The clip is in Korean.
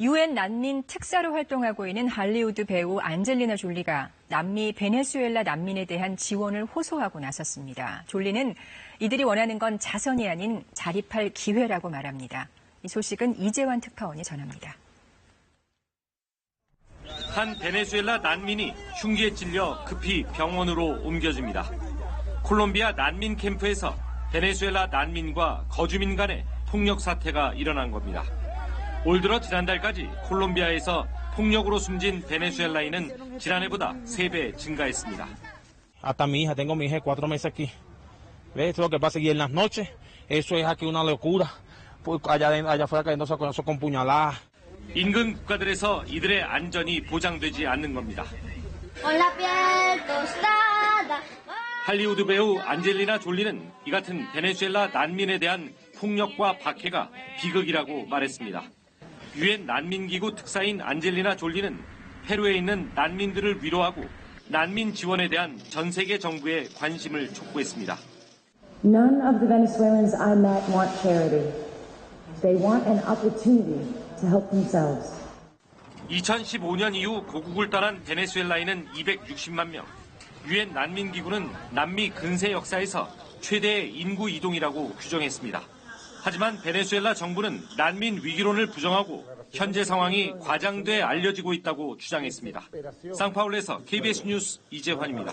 유엔 난민 특사로 활동하고 있는 할리우드 배우 안젤리나 졸리가 남미 베네수엘라 난민에 대한 지원을 호소하고 나섰습니다. 졸리는 이들이 원하는 건 자선이 아닌 자립할 기회라고 말합니다. 이 소식은 이재환 특파원이 전합니다. 한 베네수엘라 난민이 흉기에 찔려 급히 병원으로 옮겨집니다. 콜롬비아 난민 캠프에서 베네수엘라 난민과 거주민 간의 폭력 사태가 일어난 겁니다. 올 들어 지난달까지 콜롬비아에서 폭력으로 숨진 베네수엘라인은 지난해보다 3배 증가했습니다. hasta mi hija, tengo mi hija cuatro meses aquí. ¿Ves? Esto es lo que pasa aquí en las noches. Eso es aquí una locura. Allá, allá afuera cayéndose con, eso con puñaladas. 인근 국가들에서 이들의 안전이 보장되지 않는 겁니다. 할리우드 배우 안젤리나 졸리는 이 같은 베네수엘라 난민에 대한 폭력과 박해가 비극이라고 말했습니다. 유엔 난민기구 특사인 안젤리나 졸리는 페루에 있는 난민들을 위로하고 난민 지원에 대한 전 세계 정부의 관심을 촉구했습니다. None of the Venezuelans I met want charity. They want an opportunity to help themselves. 2015년 이후 고국을 떠난 베네수엘라인은 260만 명. 유엔 난민기구는 남미 근세 역사에서 최대의 인구 이동이라고 규정했습니다. 하지만 베네수엘라 정부는 난민 위기론을 부정하고 현재 상황이 과장돼 알려지고 있다고 주장했습니다. 상파울에서 KBS 뉴스 이재환입니다.